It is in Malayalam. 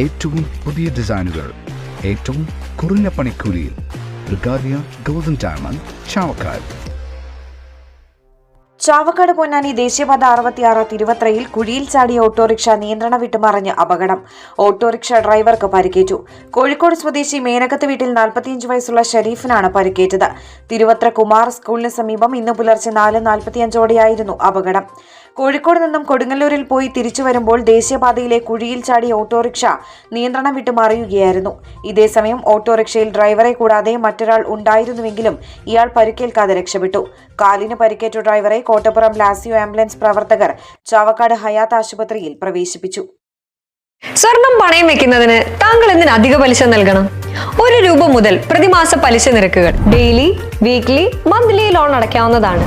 ഏറ്റവും പുതിയ ഡിസൈനുകൾ ഏറ്റവും കുറഞ്ഞ പണിക്കൂലിയിൽ. ബ്രിഗാദിയ ഗോൾഡൻ ഡയമണ്ട് ചാവക്കാട്. ചാവക്കാട് പൊന്നാനി ദേശീയപാത അറുപത്തിയാറ് തിരുവത്രയിൽ കുഴിയിൽ ചാടിയ ഓട്ടോറിക്ഷ നിയന്ത്രണം വിട്ടുമറിഞ്ഞ് അപകടം. ഓട്ടോറിക്ഷ ഡ്രൈവർക്ക് പരിക്കേറ്റു. കോഴിക്കോട് സ്വദേശി മേനകത്ത് വീട്ടിൽ നാൽപ്പത്തിയഞ്ച് വയസ്സുള്ള ഷരീഫിനാണ് പരിക്കേറ്റത്. തിരുവത്ര കുമാർ സ്കൂളിന് സമീപം ഇന്ന് പുലർച്ചെ നാല് നാൽപ്പത്തിയഞ്ചോടെയായിരുന്നു അപകടം. കോഴിക്കോട് നിന്നും കൊടുങ്ങല്ലൂരിൽ പോയി തിരിച്ചു വരുമ്പോൾ ദേശീയപാതയിലെ കുഴിയിൽ ചാടിയ ഓട്ടോറിക്ഷ നിയന്ത്രണം വിട്ട് മറിയുകയായിരുന്നു. ഇതേസമയം ഓട്ടോറിക്ഷയിൽ ഡ്രൈവറെ കൂടാതെ മറ്റൊരാൾ ഉണ്ടായിരുന്നുവെങ്കിലും ഇയാൾ പരിക്കേൽക്കാതെ രക്ഷപ്പെട്ടു. കാലിന് പരിക്കേറ്റ ഡ്രൈവറെ കോട്ടപ്പുറം ലാസിയോ ആംബുലൻസ് പ്രവർത്തകർ ചാവക്കാട് ഹയാത്ത് ആശുപത്രിയിൽ പ്രവേശിപ്പിച്ചു. സ്വർണം പണയം വെക്കുന്നതിന് താങ്കൾ എന്തിന് അധിക പലിശ നൽകണം? ഒരു രൂപ മുതൽ പ്രതിമാസ പലിശ നിരക്കുകൾ ഡെയിലി വീക്ക്ലി മന്ത്ലി ലോൺ അടയ്ക്കാവുന്നതാണ്.